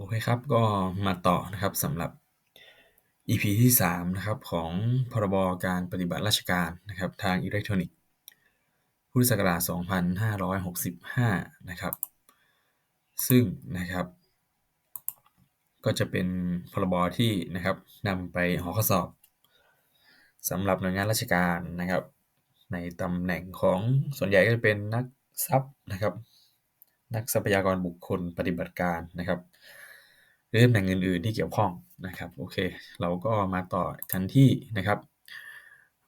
โอเคครับ ก็มาต่อนะครับสำหรับ EP ที่ 3 นะครับของพรบการปฏิบัติราชการนะครับทางอิเล็กทรอนิกส์พุทธศักราช 2565 นะครับ ซึ่งนะครับ ก็จะเป็นพรบที่นะครับนำไปหอข้อสอบสำหรับหน่วยงานราชการนะครับ ในตำแหน่งของส่วนใหญ่ก็จะเป็นนักทรัพย์นะครับ นักทรัพยากรบุคคลปฏิบัติการนะครับ หรือตำแหน่งอื่น ๆ ที่เกี่ยวข้องนะครับโอเค เราก็มาต่อกันที่นะครับ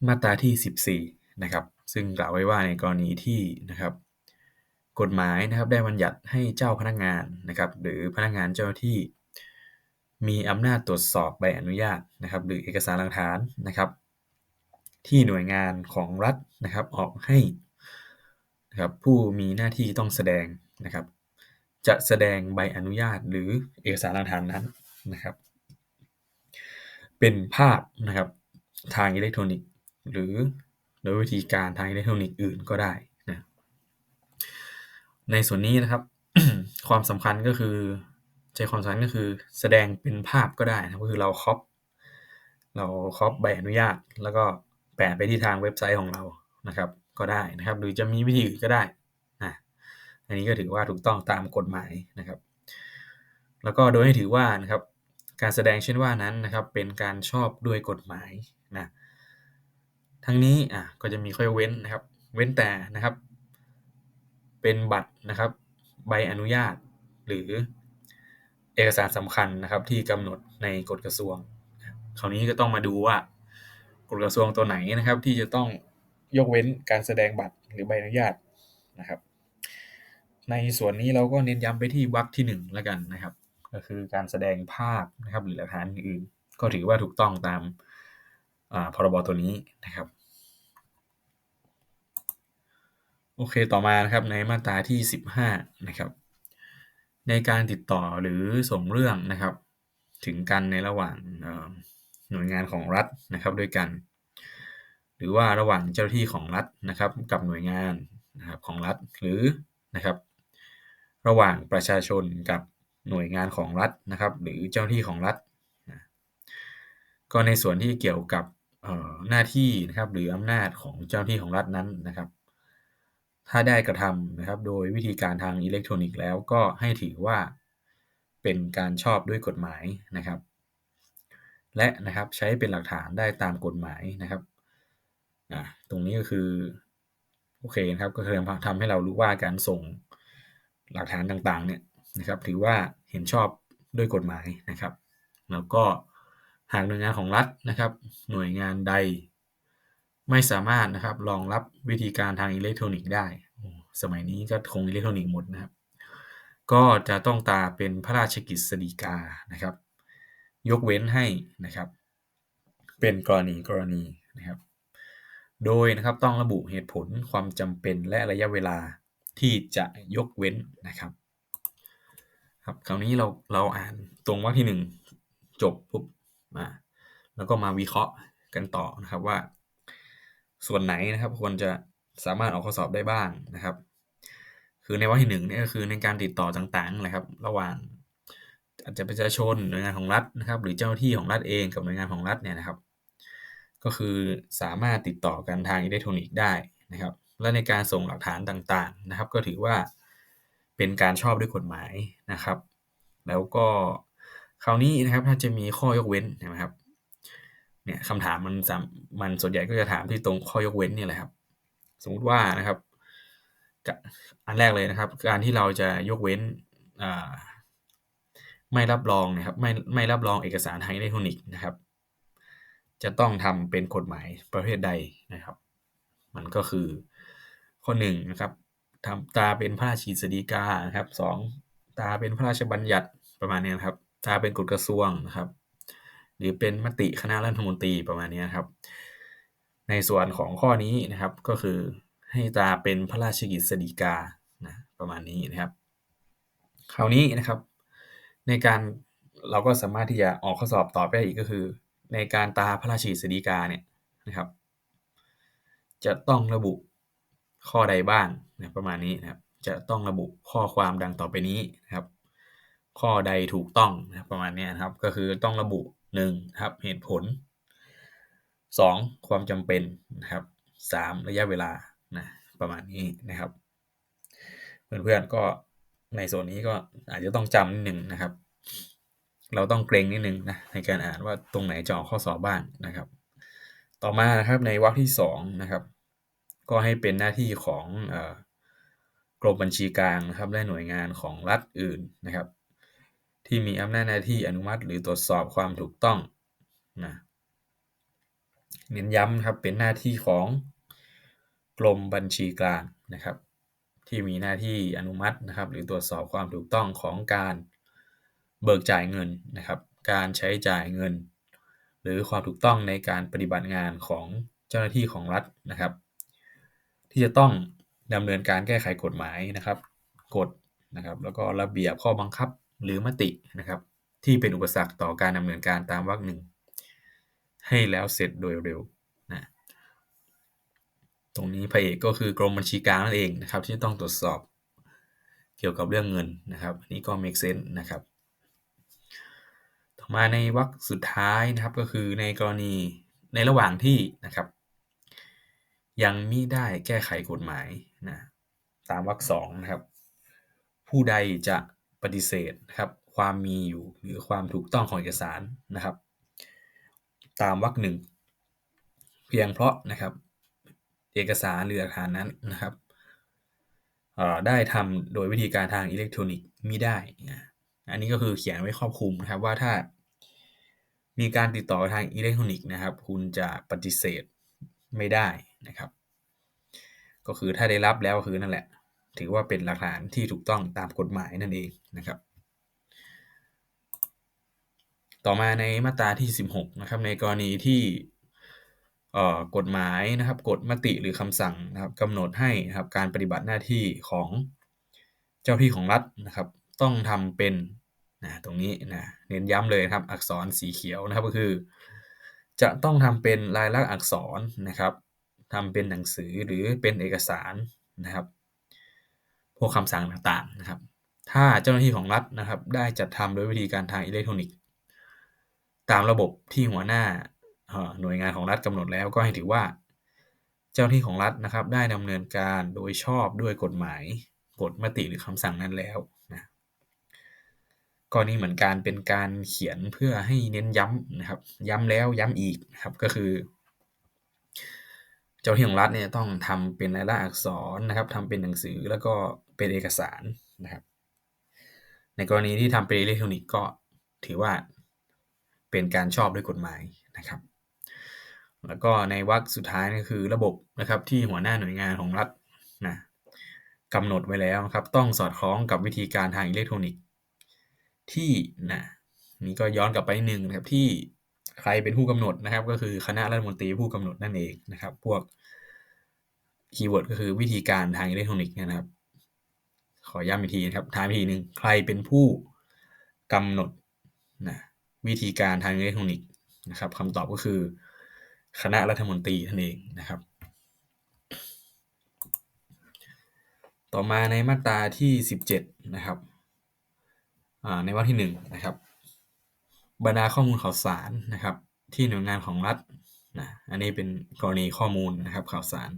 มาตราที่ 14นะครับซึ่งกล่าวไว้ว่าในกรณีที่นะครับกฎหมายนะครับได้บัญญัติให้เจ้าพนักงานนะครับหรือพนักงานเจ้าหน้าที่ มีอำนาจตรวจสอบใบอนุญาตนะครับหรือเอกสารหลักฐานนะครับ ที่หน่วยงานของรัฐนะครับออกให้นะครับผู้มีหน้าที่ต้องแสดงนะครับ จะแสดงใบอนุญาตหรือเอกสารหลักฐานนั้นนะครับ เป็นภาพนะครับทางอิเล็กทรอนิกส์ หรือโดยวิธีการทางอิเล็กทรอนิกส์อื่นก็ได้นะในส่วนนี้นะครับ ความสำคัญก็คือใจความสำคัญก็คือแสดงเป็นภาพก็ได้นะก็คือเราครอปเราครอปใบอนุญาต แล้วก็แปะไปที่ทางเว็บไซต์ของเรานะครับ ก็ได้นะครับ หรือจะมีวิธีอื่นก็ได้ อันนี้ก็ถือว่าถูกต้องตามกฎหมายนะครับ แล้วก็โดยให้ถือว่านะครับการแสดงเช่นว่านั้นนะครับเป็นการชอบด้วยกฎหมายนะทั้งนี้อะก็จะมีข้อยเว้นนะครับ เว้นแต่นะครับ เป็นบัตรนะครับ ใบอนุญาต หรือเอกสารสำคัญนะครับที่กำหนดในกฎกระทรวง คราวนี้ก็ต้องมาดูว่ากฎกระทรวงตัวไหนนะครับ ที่จะต้องยกเว้นการแสดงบัตรหรือใบอนุญาตนะครับ ในส่วนนี้เราก็เน้นย้ำไปที่วรรคที่ 1 แล้วกันนะครับ ก็คือการแสดงภาพนะครับหรือหลักฐานอื่นก็ถือว่าถูกต้องตามพรบตัวนี้นะครับ โอเคต่อมานะครับในมาตราที่ 15 นะครับ ในการติดต่อหรือส่งเรื่องนะครับ ถึงกันในระหว่างหน่วยงานของรัฐนะครับด้วยกัน หรือว่าระหว่างเจ้าหน้าที่ของรัฐนะครับ กับหน่วยงานนะครับของรัฐหรือนะครับ ระหว่างประชาชนกับหน่วยงานของรัฐนะครับหรือเจ้าหน้าที่ของรัฐนะก็ในส่วนที่เกี่ยวกับหน้าที่นะครับหรืออำนาจของเจ้าหน้าที่ของรัฐนั้นนะครับ ถ้าได้กระทำนะครับโดยวิธีการทางอิเล็กทรอนิกส์แล้วก็ให้ถือว่าเป็นการชอบด้วยกฎหมายนะครับ และนะครับใช้เป็นหลักฐานได้ตามกฎหมายนะครับตรงนี้ก็คือโอเคนะครับก็คือทำให้เรารู้ว่าการส่ง หลักฐานต่างๆเนี่ยนะครับถือว่าเห็นชอบด้วยกฎหมายนะครับ แล้วก็หากหน่วยงานของรัฐนะครับ หน่วยงานใดไม่สามารถนะครับรองรับวิธีการทางอิเล็กทรอนิกส์ได้ สมัยนี้ก็คงอิเล็กทรอนิกส์หมดนะครับ ก็จะต้องตาเป็นพระราชกิจสีกานะครับ ยกเว้นให้นะครับ เป็นกรณีกรณีนะครับ โดยนะครับต้องระบุเหตุผลความจำเป็นและระยะเวลา ที่จะยกเว้นนะครับครับคราวนี้เราเราอ่านตรงว่าที่ 1 จบปุ๊บมาแล้วก็มาวิเคราะห์กันต่อนะครับว่า ส่วนไหนนะครับควรจะสามารถออกข้อสอบได้บ้างนะครับ คือในวรรคที่หนึ่งนี่ก็คือในการติดต่อต่างๆนะครับ ระหว่างอาจจะประชาชนหน่วยงานของรัฐนะครับ หรือเจ้าหน้าที่ของรัฐเองกับหน่วยงานของรัฐเนี่ยนะครับ ก็คือสามารถติดต่อกันทางอิเล็กทรอนิกส์ได้นะครับ และในการส่งหลักฐานต่างๆนะครับ ก็ถือว่าเป็นการชอบด้วยกฎหมายนะครับ แล้วก็คราวนี้นะครับถ้าจะมีข้อยกเว้นนะครับเนี่ยคำถามมันมันส่วนใหญ่ก็จะถามที่ตรงข้อยกเว้นนี่แหละครับ สมมุติว่านะครับ อันแรกเลยนะครับ การที่เราจะยกเว้นไม่รับรองนะครับไม่ไม่รับรองเอกสารทางอิเล็กทรอนิกส์นะครับ จะต้องทำเป็นกฎหมายประเภทใดนะครับ มันก็คือ ข้อหนึ่งนะครับทำตาเป็นพระราชกิจสีกานะครับสองตาเป็นพระราชบัญญัติประมาณนี้นะครับถ้าเป็นกฎกระทรวงนะครับ หรือเป็นมติคณะรัฐมนตรีประมาณนี้ครับ ในส่วนของข้อนี้นะครับก็คือให้ตาเป็นพระราชกิจสีกานะประมาณนี้นะครับ คราวนี้นะครับ ในการเราก็สามารถที่จะออกข้อสอบต่อไปอีกก็คือ ในการตาพระราชกิจสีกาเนี่ยนะครับ จะต้องระบุ ข้อใดบ้างนะประมาณนี้นะครับ จะต้องระบุข้อความดังต่อไปนี้นะครับ ข้อใดถูกต้องนะประมาณนี้นะครับ ก็คือต้องระบุ1ครับเหตุผล 2 ความจำเป็นนะครับ 3 ระยะเวลานะประมาณนี้นะครับ เพื่อนๆก็ในส่วนนี้ก็อาจจะต้องจำนิดหนึ่งนะครับ เราต้องเกรงนิดนึงนะในการอ่านว่าตรงไหนจะออกข้อสอบบ้างนะครับ ต่อมานะครับในวรรคที่2นะครับ ก็ให้เป็นหน้าที่ของกรมบัญชีกลางนะครับและหน่วยงานของรัฐอื่นนะครับ ที่มีอำนาจหน้าที่อนุมัติหรือตรวจสอบความถูกต้องนะเน้นย้ำครับเป็นหน้าที่ของกรมบัญชีกลางนะครับ ที่มีหน้าที่อนุมัตินะครับ หรือตรวจสอบความถูกต้องของการเบิกจ่ายเงินนะครับ การใช้จ่ายเงิน หรือความถูกต้องในการปฏิบัติงานของเจ้าหน้าที่ของรัฐนะครับ ที่จะต้องดำเนินการแก้ไขกฎหมายนะครับกฎนะครับ แล้วก็ระเบียบข้อบังคับหรือมตินะครับ ที่เป็นอุปสรรคต่อการดำเนินการตามวรรคหนึ่งให้แล้วเสร็จโดยเร็วนะตรงนี้พระเอกก็คือกรมบัญชีกลางนั่นเองนะครับ ที่ต้องตรวจสอบเกี่ยวกับเรื่องเงินนะครับนี่ก็ make sense นะครับ ต่อมาในวรรคสุดท้ายนะครับก็คือในกรณีในระหว่างที่นะครับ ยังมิได้แก้ไขกฎหมายนะตามวรรคสองนะครับ ผู้ใดจะปฏิเสธนะครับความมีอยู่หรือความถูกต้องของเอกสารนะครับ ตามวรรคหนึ่งเพียงเพราะนะครับเอกสารหรือหลักฐานนั้นนะครับได้ทำโดยวิธีการทางอิเล็กทรอนิกส์มิได้ อันนี้ก็คือเขียนไว้ครอบคลุมนะครับว่าถ้ามีการติดต่อทางอิเล็กทรอนิกส์นะครับ คุณจะปฏิเสธ ไม่ได้นะครับ ก็คือถ้าได้รับแล้วคือนั่นแหละ ถือว่าเป็นหลักฐานที่ถูกต้องตามกฎหมายนั่นเองนะครับ ต่อมาในมาตราที่ 16 นะครับ ในกรณีที่กฎหมายนะครับกฎมติหรือคำสั่งนะครับกำหนดให้นะครับการปฏิบัติหน้าที่ของเจ้าที่ของรัฐนะครับ ต้องทำเป็นนะตรงนี้นะเน้นย้ำเลยครับอักษรสีเขียวนะครับก็คือ จะต้องทำเป็นลายลักษณ์อักษรนะครับทำเป็นหนังสือหรือเป็นเอกสารนะครับ พวกคำสั่งต่างๆนะครับ ถ้าเจ้าหน้าที่ของรัฐนะครับ ได้จัดทำโดยวิธีการทางอิเล็กทรอนิกส์ ตามระบบที่หัวหน้าหน่วยงานของรัฐกำหนดแล้วก็ให้ถือว่า เจ้าที่ของรัฐนะครับ ได้ดำเนินการโดยชอบด้วยกฎหมายกฎมติหรือคำสั่งนั้นแล้ว ก็นี่เหมือนการเป็นการเขียนเพื่อให้เน้นย้ำนะครับ ย้ำแล้วย้ำอีกนะครับก็คือ เจ้าที่ของรัฐเนี่ยต้องทำเป็นลายลักษณ์อักษรนะครับทำเป็นหนังสือแล้วก็เป็นเอกสารนะครับ ในกรณีที่ทำเป็นอิเล็กทรอนิกส์ก็ถือว่าเป็นการชอบด้วยกฎหมายนะครับ แล้วก็ในวรรคสุดท้ายก็คือระบบนะครับที่หัวหน้าหน่วยงานของรัฐนะกำหนดไว้แล้วนะครับต้องสอดคล้องกับวิธีการทางอิเล็กทรอนิกส์ ที่นะนี่ก็ย้อนกลับไปนิดนึงนะครับที่ใครเป็นผู้กำหนดนะครับ ก็คือคณะรัฐมนตรีผู้กำหนดนั่นเองนะครับ พวกคีย์เวิร์ดก็คือวิธีการทางอิเล็กทรอนิกส์นะครับ ขอย้ำอีกทีนะครับทางวิธีหนึ่งใครเป็นผู้กำหนดนะวิธีการทางอิเล็กทรอนิกส์นะครับคำตอบก็คือ คณะรัฐมนตรีนั่นเองนะครับ ต่อมาในมาตราที่ 17 นะครับ ในวรรคที่1นะครับ บรรดาข้อมูลข่าวสารนะครับ ที่หน่วยงานของรัฐนะอันนี้เป็นกรณีข้อมูลนะครับข่าวสาร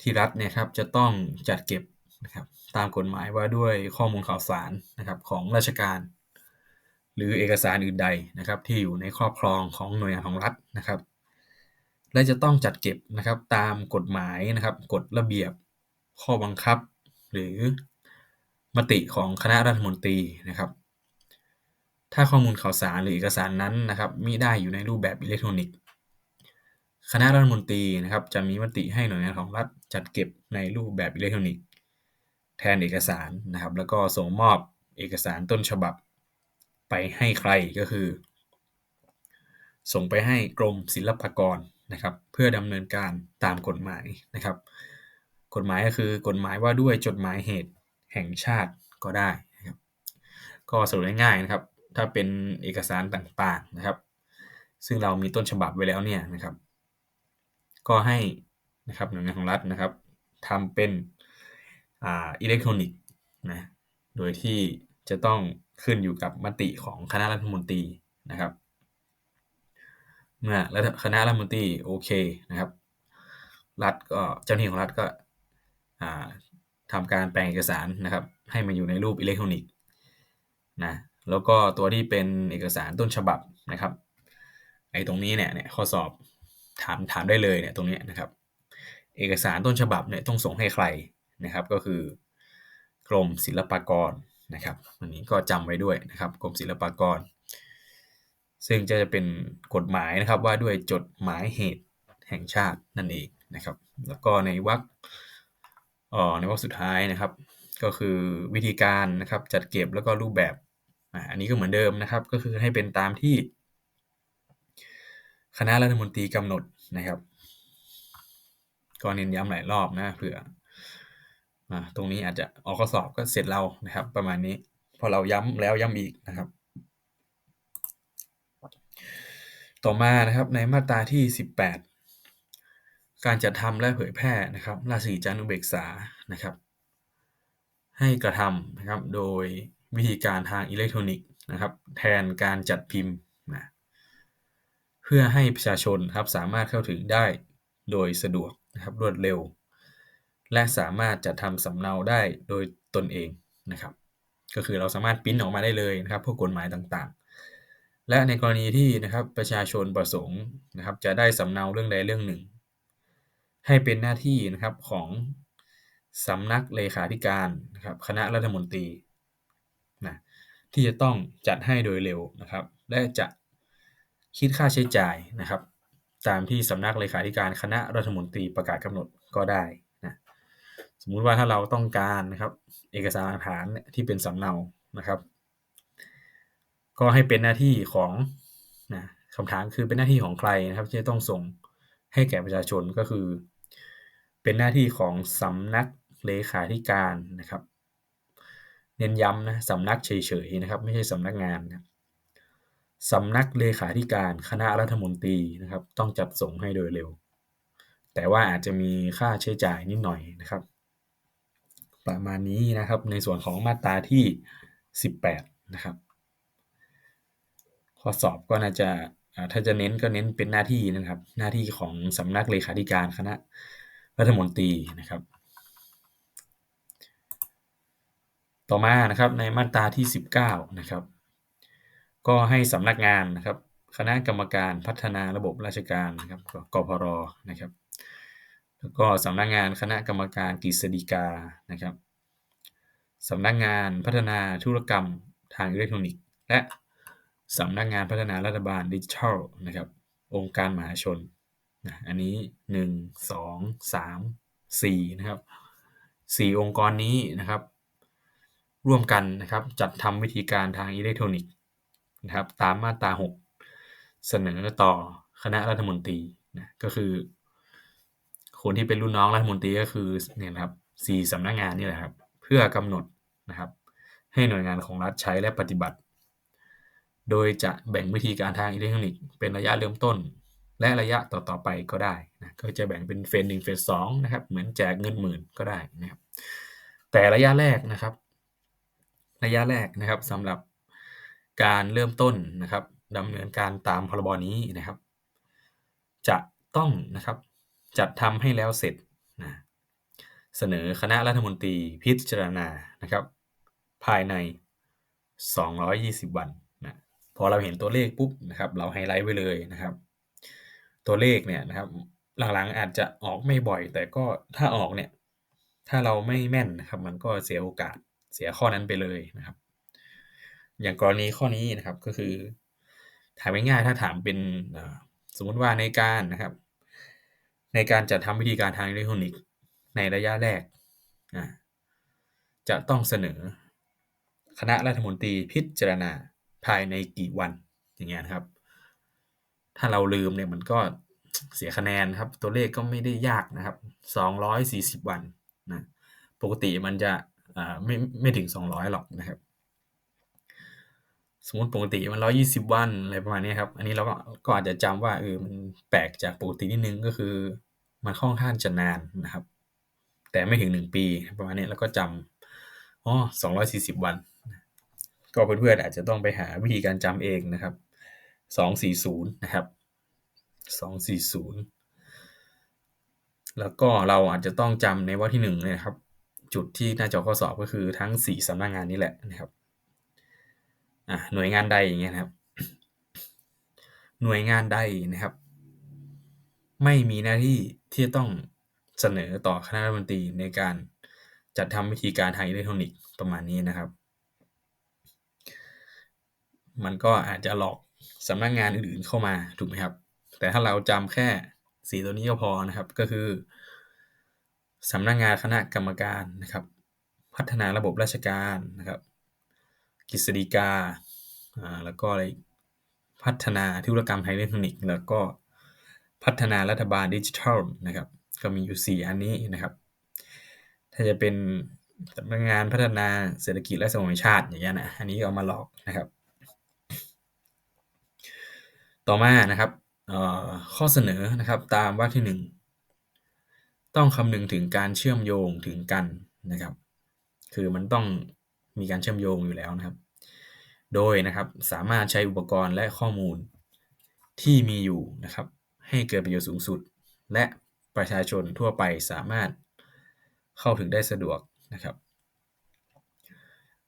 ที่รัฐเนี่ยครับจะต้องจัดเก็บนะครับตามกฎหมายว่าด้วยข้อมูลข่าวสารนะครับของราชการ หรือเอกสารอื่นใดนะครับ ที่อยู่ในครอบครองของหน่วยงานของรัฐนะครับ และจะต้องจัดเก็บนะครับตามกฎหมายนะครับกฎระเบียบข้อบังคับ หรือ มติของคณะรัฐมนตรีนะครับ ถ้าข้อมูลข่าวสารหรือเอกสารนั้นนะครับมิได้อยู่ในรูปแบบอิเล็กทรอนิกส์ คณะรัฐมนตรีนะครับจะมีมติให้หน่วยงานของรัฐจัดเก็บในรูปแบบอิเล็กทรอนิกส์ แทนเอกสารนะครับ แล้วก็ส่งมอบเอกสารต้นฉบับ ไปให้ใครก็คือ ส่งไปให้กรมศิลปากรนะครับ เพื่อดำเนินการตามกฎหมายนะครับ กฎหมายก็คือกฎหมายว่าด้วยจดหมายเหตุ แห่งชาติก็ได้นะครับ ก็สรุปง่ายๆนะครับ ถ้าเป็นเอกสารต่างๆนะครับ ซึ่งเรามีต้นฉบับไว้แล้วเนี่ยนะครับ ก็ให้นะครับหน่วยงานของรัฐนะครับทำเป็นอ่าอิเล็กทรอนิกส์นะ โดยที่จะต้องขึ้นอยู่กับมติของคณะรัฐมนตรีนะครับ เมื่อคณะรัฐมนตรีโอเคนะครับ รัฐก็เจ้าหน้าที่ของรัฐก็ ทำการแปลงเอกสารนะครับ ให้มันอยู่ในรูปอิเล็กทรอนิกส์นะแล้วก็ตัวที่เป็นเอกสารต้นฉบับนะครับไอ้ตรงนี้เนี่ยเนี่ยข้อสอบถามถามได้เลยเนี่ยตรงนี้นะครับ เอกสารต้นฉบับเนี่ยต้องส่งให้ใครนะครับ ก็คือกรมศิลปากรนะครับอันนี้ก็จำไว้ด้วยนะครับกรมศิลปากร ซึ่งจะจะเป็นกฎหมายนะครับว่าด้วยจดหมายเหตุแห่งชาตินั่นเองนะครับ แล้วก็ในวรรค ในวรรคสุดท้ายนะครับ ก็คือวิธีการนะครับจัดเก็บแล้วก็รูปแบบอันนี้ก็เหมือนเดิมนะครับ ก็คือให้เป็นตามที่ คณะรัฐมนตรีกำหนดนะครับก็เน้นย้ำหลายรอบนะเผื่อตรงนี้อาจจะออกข้อสอบก็เสร็จเรานะครับ ประมาณนี้พอเราย้ำแล้วย้ำอีกนะครับ ต่อมานะครับในมาตราที่ 18 การจัดทำและเผยแพร่นะครับราชกิจจานุเบกษานะครับ ให้กระทำนะครับโดยวิธีการทางอิเล็กทรอนิกส์นะครับ แทนการจัดพิมพ์นะเพื่อให้ประชาชนครับสามารถเข้าถึงได้โดยสะดวกนะครับรวดเร็ว และสามารถจัดทำสำเนาได้โดยตนเองนะครับ ก็คือเราสามารถพิมพ์ออกมาได้เลยนะครับพวกกฎหมายต่างๆ และในกรณีที่นะครับประชาชนประสงค์นะครับจะได้สำเนาเรื่องใดเรื่องหนึ่ง ให้เป็นหน้าที่นะครับของสำนักเลขาธิการนะครับคณะรัฐมนตรีนะที่จะต้องจัดให้โดยเร็วนะครับ และจะคิดค่าใช้จ่ายนะครับ ตามที่สำนักเลขาธิการคณะรัฐมนตรีประกาศกำหนดก็ได้นะสมมุติว่าถ้าเราต้องการนะครับ เอกสารหลักฐานที่เป็นสำเนานะครับ ก็ให้เป็นหน้าที่ของนะคำถามคือเป็นหน้าที่ของใครนะครับ ที่จะต้องส่ง ให้แก่ประชาชนก็คือ เป็นหน้าที่ของสำนักเลขาธิการนะครับ เน้นย้ำนะสำนักเฉยๆนะครับ ไม่ใช่สำนักงานนะสำนักเลขาธิการคณะรัฐมนตรีนะครับ ต้องจัดส่งให้โดยเร็ว แต่ว่าอาจจะมีค่าใช้จ่ายนิดหน่อยนะครับ ประมาณนี้นะครับในส่วนของมาตราที่ 18 นะครับ ข้อสอบก็น่าจะ ถ้าจะเน้นก็เน้นเป็นหน้าที่นะครับ หน้าที่ของสำนักเลขาธิการคณะรัฐมนตรีนะครับ ต่อมานะครับในมาตราที่ 19นะครับ ก็ให้สำนักงานนะครับ คณะกรรมการพัฒนาระบบราชการนะครับกพรนะครับ แล้วก็สำนักงานคณะกรรมการกฤษฎีกานะครับสำนักงานพัฒนาธุรกรรมทางอิเล็กทรอนิกส์ และ สำนักงานพัฒนารัฐบาลดิจิทัลนะครับ องค์การมหาชนนะอันนี้ 1 2 3 4นะครับ4องค์กรนี้นะครับ ร่วมกันนะครับจัดทำวิธีการทางอิเล็กทรอนิกส์นะครับตามมาตรา 6 เสนอต่อคณะรัฐมนตรีนะก็คือ คนที่เป็นรุ่นน้องรัฐมนตรีก็คือเนี่ยนะครับสี่สำนักงงานนี่แหละครับ เพื่อกำหนดนะครับ ให้หน่วยงานของรัฐใช้และปฏิบัติ โดยจะแบ่งวิธีการทางอิเล็กทรอนิกส์เป็นระยะเริ่มต้น และระยะต่อๆไปก็ได้นะก็จะแบ่งเป็นเฟสหนึ่งเฟสสองนะครับเหมือนแจกเงินหมื่นก็ได้นะครับแต่ระยะแรกนะครับ ระยะแรกนะครับสำหรับการเริ่มต้นนะครับดำเนินการตามพรบนี้นะครับ จะต้องนะครับจัดทำให้แล้วเสร็จนะเสนอคณะรัฐมนตรีพิจารณานะครับ ภายใน 220 วัน พอเราเห็นตัวเลขปุ๊บนะครับเราไฮไลท์ไว้เลยนะครับ ตัวเลขเนี่ยนะครับหลังๆอาจจะออกไม่บ่อย แต่ก็ถ้าออกเนี่ยถ้าเราไม่แม่นนะครับ มันก็เสียโอกาสเสียข้อนั้นไปเลยนะครับ อย่างกรณีข้อนี้นะครับก็คือถามง่ายๆถ้าถามเป็นสมมติว่าในการนะครับ ในการจัดทำวิธีการทางอิเล็กทรอนิกส์ในระยะแรกจะต้องเสนอคณะรัฐมนตรีพิจารณา ภายในกี่วันอย่างเงี้ยครับ ถ้าเราลืมเนี่ยมันก็เสียคะแนนครับ ตัวเลขก็ไม่ได้ยากนะครับ 240 วันนะปกติมันจะไม่ไม่ถึง 200 หรอกนะครับ สมมติปกติมันร้อยี่สิบวันอะไรประมาณนี้ครับ อันนี้เราก็ก็อาจจะจำว่าเออมันแปลกจากปกตินิดนึงก็คือ มันค่อนข้างจะนานนะครับ แต่ไม่ถึงหนึ่งปีประมาณนี้แล้วก็จำอ๋อสองร้อยสี่สิบวัน ก็เพื่อนๆอาจจะต้องไปหาวิธีการจำเองนะครับ 240 นะครับ 240 แล้วก็เราอาจจะต้องจำในว่าที่1เนี่ยครับ จุดที่หน้าจอข้อสอบก็คือทั้ง 4สำนักงงานนี้แหละนะครับหน่วยงานใดอย่างเงี้ยนะครับ หน่วยงานใดนะครับ ไม่มีหน้าที่ที่จะต้องเสนอต่อคณะรัฐมนตรีในการจัดทำวิธีการทางอิเล็กทรอนิกส์ประมาณนี้นะครับ มันก็อาจจะหลอกสำนักงงานอื่นๆเข้ามาถูกไหมครับ แต่ถ้าเราจำแค่สีตัวนี้ก็พอนะครับก็คือสำนักงงานคณะกรรมการนะครับ พัฒนาระบบราชการนะครับกฤษฎีกาอ่าแล้วก็อะไรพัฒนาธุรกรรมทางอิเล็กทรอนิกส์แล้วก็พัฒนารัฐบาลดิจิทัลนะครับ ก็มีอยู่ 4 อันนี้นะครับ ถ้าจะเป็นสำนักงานพัฒนาเศรษฐกิจและสังคมชาติอย่างเงี้ยนะอันนี้เอามาหลอกนะครับ ต่อมานะครับข้อเสนอนะครับตามวรรคที่ 1 ต้องคำนึงถึงการเชื่อมโยงถึงกันนะครับ คือมันต้องมีการเชื่อมโยงอยู่แล้วนะครับ โดยนะครับสามารถใช้อุปกรณ์และข้อมูลที่มีอยู่นะครับ ให้เกิดประโยชน์สูงสุด และประชาชนทั่วไปสามารถเข้าถึงได้สะดวกนะครับ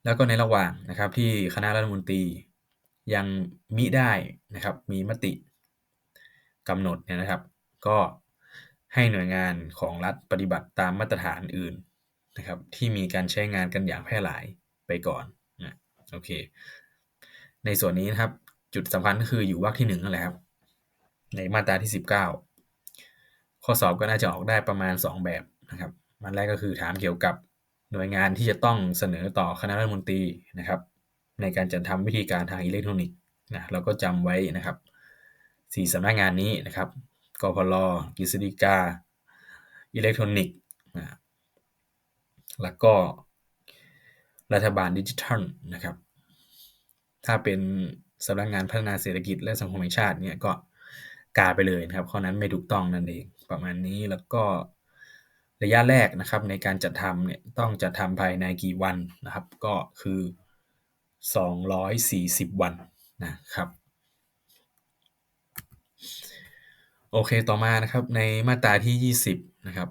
แล้วก็ในระหว่างนะครับที่คณะรัฐมนตรี ยังมิได้นะครับมีมติกำหนดเนี่ยนะครับ ก็ให้หน่วยงานของรัฐปฏิบัติตามมาตรฐานอื่นนะครับ ที่มีการใช้งานกันอย่างแพร่หลายไปก่อนนะโอเค ในส่วนนี้นะครับ จุดสำคัญก็คืออยู่วรรคที่1นั่นแหละครับ ในมาตราที่ 19 ข้อสอบก็น่าจะออกได้ประมาณ 2 แบบนะครับมันแรกก็คือถามเกี่ยวกับหน่วยงานที่จะต้องเสนอต่อคณะรัฐมนตรีนะครับ ในการจัดทำวิธีการทางอิเล็กทรอนิกส์นะเราก็จำไว้นะครับสี่สำนักงานนี้นะครับกพลกฤษฎีกา อิเล็กทรอนิกส์นะแล้วก็รัฐบาลดิจิทัลนะครับ ถ้าเป็นสำนักงานพัฒนาเศรษฐกิจและสังคมแห่งชาติเนี่ยก็กาไปเลยนะครับข้อนั้นไม่ถูกต้องนั่นเองประมาณนี้แล้วก็ระยะแรกนะครับในการจัดทำเนี่ยต้องจัดทำภายในกี่วันนะครับ ก็คือ 240 วันนะครับโอเคต่อมานะครับในมาตราที่ 20นะครับ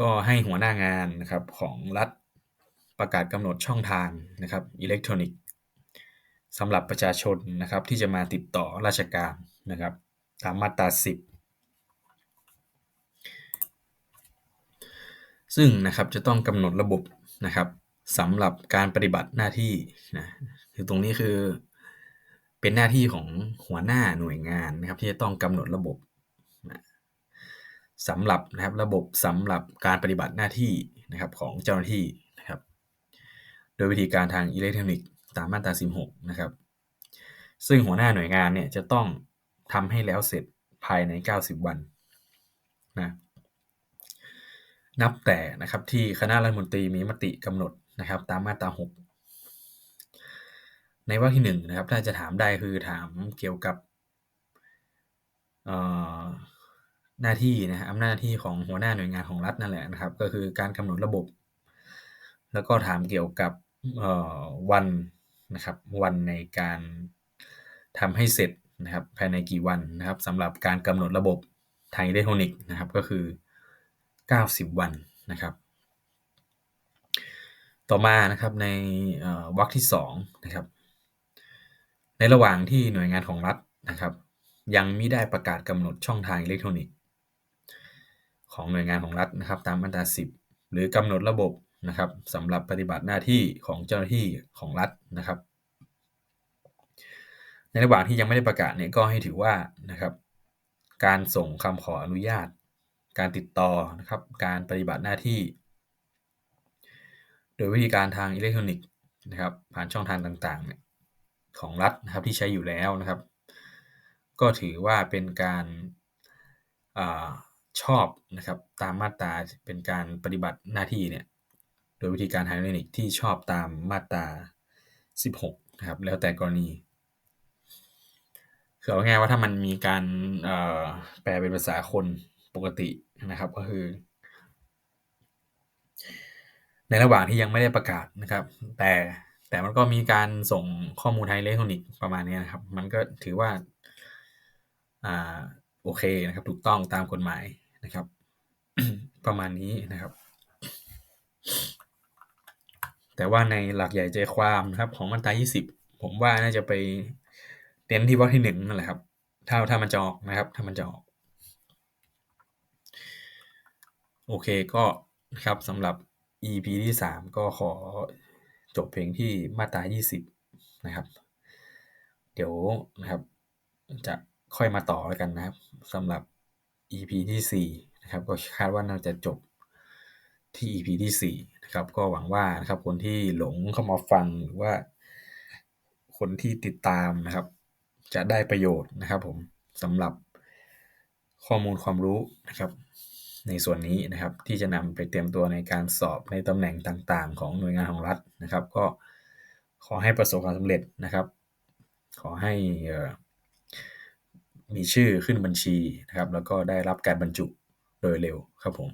ก็ให้หัวหน้างานนะครับของรัฐประกาศกำหนดช่องทางนะครับอิเล็กทรอนิกส์สำหรับประชาชนนะครับที่จะมาติดต่อราชการนะครับตามมาตรา 10 ซึ่งนะครับจะต้องกำหนดระบบนะครับ สำหรับการปฏิบัติหน้าที่นะคือตรงนี้คือเป็นหน้าที่ของหัวหน้าหน่วยงานนะครับ ที่จะต้องกำหนดระบบนะสำหรับนะครับระบบสำหรับการปฏิบัติหน้าที่นะครับของเจ้าหน้าที่นะครับ โดยวิธีการทางอิเล็กทรอนิกส์ตามมาตรา 16 นะครับ ซึ่งหัวหน้าหน่วยงานเนี่ยจะต้องทำให้แล้วเสร็จภายใน 90 วันนะนับแต่นะครับที่คณะรัฐมนตรีมีมติกำหนด นะครับตามมาตรา6ในวรรคที่1นะครับถ้าจะถามได้คือถามเกี่ยวกับหน้าที่นะอำนาจหน้าที่ของหัวหน้าหน่วยงานของรัฐนั่นแหละนะครับ ก็คือการกำหนดระบบ แล้วก็ถามเกี่ยวกับวันนะครับวันในการทำให้เสร็จนะครับภายในกี่วันนะครับสำหรับการกำหนดระบบทางอิเล็กทรอนิกส์นะครับก็คือ 90 วันนะครับ ต่อมานะครับในวรรคที่2นะครับในระหว่างที่หน่วยงานของรัฐนะครับ ยังไม่ได้ประกาศกำหนดช่องทางอิเล็กทรอนิกส์ ของหน่วยงานของรัฐนะครับ ตามมาตรา10 หรือกำหนดระบบนะครับสำหรับปฏิบัติหน้าที่ของเจ้าหน้าที่ของรัฐนะครับ ในระหว่างที่ยังไม่ได้ประกาศเนี่ยก็ให้ถือว่านะครับ การส่งคำขออนุญาต การติดต่อนะครับ การปฏิบัติหน้าที่ โดยวิธีการทางอิเล็กทรอนิกส์นะครับผ่านช่องทางต่างๆของรัฐนะครับที่ใช้อยู่แล้วนะครับ ก็ถือว่าเป็นการอชอบนะครับตามมาตราเป็นการปฏิบัติหน้าที่เนี่ยโดยวิธีการทางอิเล็กทรอนิกส์ที่ชอบตามมาตรา 16นะครับแล้วแต่กรณีคือเอาง่ายว่าถ้ามันมีการแปลเป็นภาษาคนปกตินะครับก็คือ ในระหว่างที่ยังไม่ได้ประกาศนะครับ แต่แต่มันก็มีการส่งข้อมูลทางอิเล็กทรอนิกส์ประมาณนี้นะครับ มันก็ถือว่าอ่าโอเคนะครับ ถูกต้องตามกฎหมายนะครับ ประมาณนี้นะครับ แต่ว่าในหลักใหญ่ใจความนะครับ ของมาตรา20 ผมว่าน่าจะไปเน้นที่วรรคที่1นั่นแหละครับถ้าถ้ามันจะออกนะครับ ถ้ามันจะออก โอเคก็นะครับสำหรับ EP ที่ 3 ก็ขอจบเพลงที่มาตรา 20 นะครับ เดี๋ยวนะครับ จะค่อยมาต่อแล้วกันนะครับสำหรับ EP ที่4นะครับ ก็คาดว่าน่าจะจบที่ EP ที่4นะครับ ก็หวังว่านะครับคนที่หลงเข้ามาฟังหรือว่า คนที่ติดตามนะครับ จะได้ประโยชน์นะครับผมสำหรับข้อมูลความรู้นะครับ ในส่วนนี้นะครับที่จะนำไปเตรียมตัวในการสอบในตำแหน่งต่างๆ ของหน่วยงานของรัฐนะครับ ก็ขอให้ประสบความสำเร็จนะครับ ขอให้มีชื่อขึ้นบัญชีนะครับ แล้วก็ได้รับการบรรจุโดยเร็วครับผม